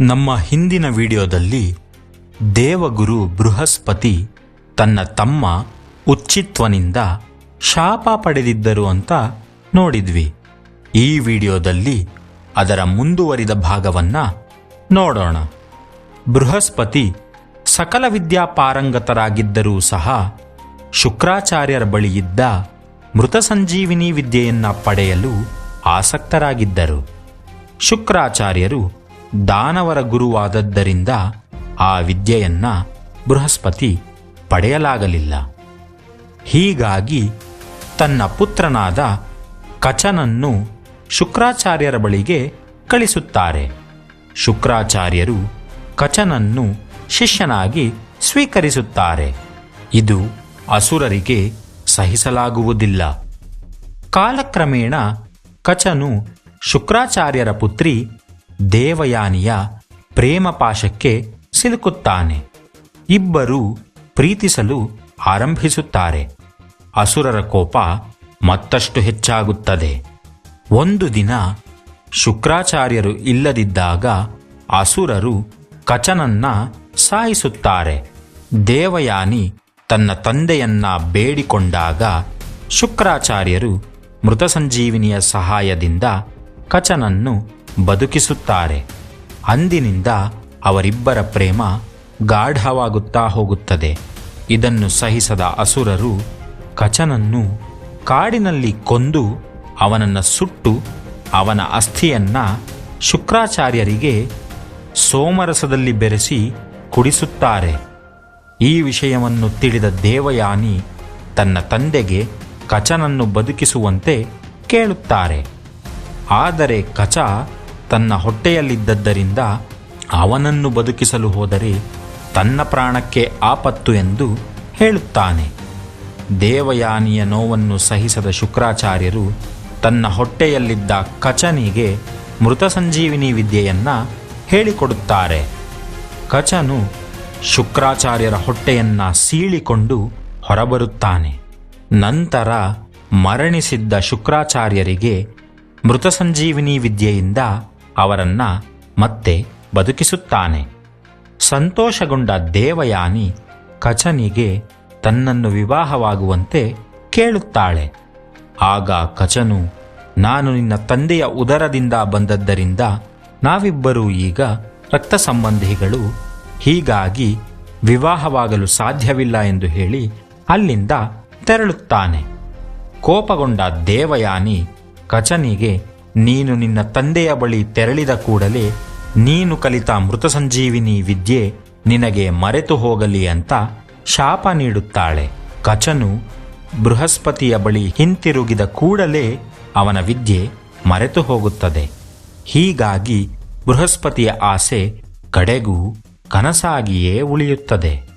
ನಮ್ಮ ಹಿಂದಿನ ವಿಡಿಯೋದಲ್ಲಿ ದೇವಗುರು ಬೃಹಸ್ಪತಿ ತನ್ನ ತಮ್ಮ ಉಚ್ಚಿತ್ವನಿಂದ ಶಾಪ ಪಡೆದಿದ್ದರು ಅಂತ ನೋಡಿದ್ವಿ. ಈ ವಿಡಿಯೋದಲ್ಲಿ ಅದರ ಮುಂದುವರಿದ ಭಾಗವನ್ನ ನೋಡೋಣ. ಬೃಹಸ್ಪತಿ ಸಕಲ ವಿದ್ಯಾ ಪಾರಂಗತರಾಗಿದ್ದರೂ ಸಹ ಶುಕ್ರಾಚಾರ್ಯರ ಬಳಿಯಿದ್ದ ಮೃತ ಸಂಜೀವಿನಿ ವಿದ್ಯೆಯನ್ನ ಪಡೆಯಲು ಆಸಕ್ತರಾಗಿದ್ದರು. ಶುಕ್ರಾಚಾರ್ಯರು ದಾನವರ ಗುರುವಾದದ್ದರಿಂದ ಆ ವಿದ್ಯೆಯನ್ನ ಬೃಹಸ್ಪತಿ ಪಡೆಯಲಾಗಲಿಲ್ಲ. ಹೀಗಾಗಿ ತನ್ನ ಪುತ್ರನಾದ ಕಚನನ್ನು ಶುಕ್ರಾಚಾರ್ಯರ ಬಳಿಗೆ ಕಳಿಸುತ್ತಾರೆ. ಶುಕ್ರಾಚಾರ್ಯರು ಕಚನನ್ನು ಶಿಷ್ಯನಾಗಿ ಸ್ವೀಕರಿಸುತ್ತಾರೆ. ಇದು ಅಸುರರಿಗೆ ಸಹಿಸಲಾಗುವುದಿಲ್ಲ. ಕಾಲಕ್ರಮೇಣ ಕಚನು ಶುಕ್ರಾಚಾರ್ಯರ ಪುತ್ರಿ ದೇವಯಾನಿಯ ಪ್ರೇಮ ಪಾಶಕ್ಕೆ ಸಿಲುಕುತ್ತಾನೆ. ಇಬ್ಬರೂ ಪ್ರೀತಿಸಲು ಆರಂಭಿಸುತ್ತಾರೆ. ಅಸುರರ ಕೋಪ ಮತ್ತಷ್ಟು ಹೆಚ್ಚಾಗುತ್ತದೆ. ಒಂದು ದಿನ ಶುಕ್ರಾಚಾರ್ಯರು ಇಲ್ಲದಿದ್ದಾಗ ಅಸುರರು ಕಚನನ್ನ ಸಾಯಿಸುತ್ತಾರೆ. ದೇವಯಾನಿ ತನ್ನ ತಂದೆಯನ್ನ ಬೇಡಿಕೊಂಡಾಗ ಶುಕ್ರಾಚಾರ್ಯರು ಮೃತ ಸಂಜೀವಿನಿಯ ಸಹಾಯದಿಂದ ಕಚನನ್ನು ಬದುಕಿಸುತ್ತಾರೆ. ಅಂದಿನಿಂದ ಅವರಿಬ್ಬರ ಪ್ರೇಮ ಗಾಢವಾಗುತ್ತಾ ಹೋಗುತ್ತದೆ. ಇದನ್ನು ಸಹಿಸದ ಅಸುರರು ಕಚನನ್ನು ಕಾಡಿನಲ್ಲಿ ಕೊಂದು ಅವನನ್ನು ಸುಟ್ಟು ಅವನ ಅಸ್ಥಿಯನ್ನ ಶುಕ್ರಾಚಾರ್ಯರಿಗೆ ಸೋಮರಸದಲ್ಲಿ ಬೆರೆಸಿ ಕುಡಿಸುತ್ತಾರೆ. ಈ ವಿಷಯವನ್ನು ತಿಳಿದ ದೇವಯಾನಿ ತನ್ನ ತಂದೆಗೆ ಕಚನನ್ನು ಬದುಕಿಸುವಂತೆ ಕೇಳುತ್ತಾರೆ. ಆದರೆ ಕಚ ತನ್ನ ಹೊಟ್ಟೆಯಲ್ಲಿದ್ದದ್ದರಿಂದ ಅವನನ್ನು ಬದುಕಿಸಲು ಹೋದರೆ ತನ್ನ ಪ್ರಾಣಕ್ಕೆ ಆಪತ್ತು ಎಂದು ಹೇಳುತ್ತಾನೆ. ದೇವಯಾನಿಯ ನೋವನ್ನು ಸಹಿಸದ ಶುಕ್ರಾಚಾರ್ಯರು ತನ್ನ ಹೊಟ್ಟೆಯಲ್ಲಿದ್ದ ಕಚನಿಗೆ ಮೃತ ಸಂಜೀವಿನಿ ವಿದ್ಯೆಯನ್ನು ಹೇಳಿಕೊಡುತ್ತಾರೆ. ಕಚನು ಶುಕ್ರಾಚಾರ್ಯರ ಹೊಟ್ಟೆಯನ್ನು ಸೀಳಿಕೊಂಡು ಹೊರಬರುತ್ತಾನೆ. ನಂತರ ಮರಣಿಸಿದ್ದ ಶುಕ್ರಾಚಾರ್ಯರಿಗೆ ಮೃತ ಸಂಜೀವಿನಿ ವಿದ್ಯೆಯಿಂದ ಅವರನ್ನ ಮತ್ತೆ ಬದುಕಿಸುತ್ತಾನೆ. ಸಂತೋಷಗೊಂಡ ದೇವಯಾನಿ ಕಚನಿಗೆ ತನ್ನನ್ನು ವಿವಾಹವಾಗುವಂತೆ ಕೇಳುತ್ತಾಳೆ. ಆಗ ಕಚನು ನಾನು ನಿನ್ನ ತಂದೆಯ ಉದರದಿಂದ ಬಂದದ್ದರಿಂದ ನಾವಿಬ್ಬರೂ ಈಗ ರಕ್ತ ಸಂಬಂಧಿಗಳು, ಹೀಗಾಗಿ ವಿವಾಹವಾಗಲು ಸಾಧ್ಯವಿಲ್ಲ ಎಂದು ಹೇಳಿ ಅಲ್ಲಿಂದ ತೆರಳುತ್ತಾನೆ. ಕೋಪಗೊಂಡ ದೇವಯಾನಿ ಕಚನಿಗೆ ನೀನು ನಿನ್ನ ತಂದೆಯ ಬಳಿ ತೆರಳಿದ ಕೂಡಲೇ ನೀನು ಕಲಿತ ಮೃತ ಸಂಜೀವಿನಿ ವಿದ್ಯೆ ನಿನಗೆ ಮರೆತು ಹೋಗಲಿ ಅಂತ ಶಾಪ ನೀಡುತ್ತಾಳೆ. ಕಚನು ಬೃಹಸ್ಪತಿಯ ಬಳಿ ಹಿಂತಿರುಗಿದ ಕೂಡಲೇ ಅವನ ವಿದ್ಯೆ ಮರೆತು ಹೋಗುತ್ತದೆ. ಹೀಗಾಗಿ ಬೃಹಸ್ಪತಿಯ ಆಸೆ ಕಡೆಗೂ ಕನಸಾಗಿಯೇ ಉಳಿಯುತ್ತದೆ.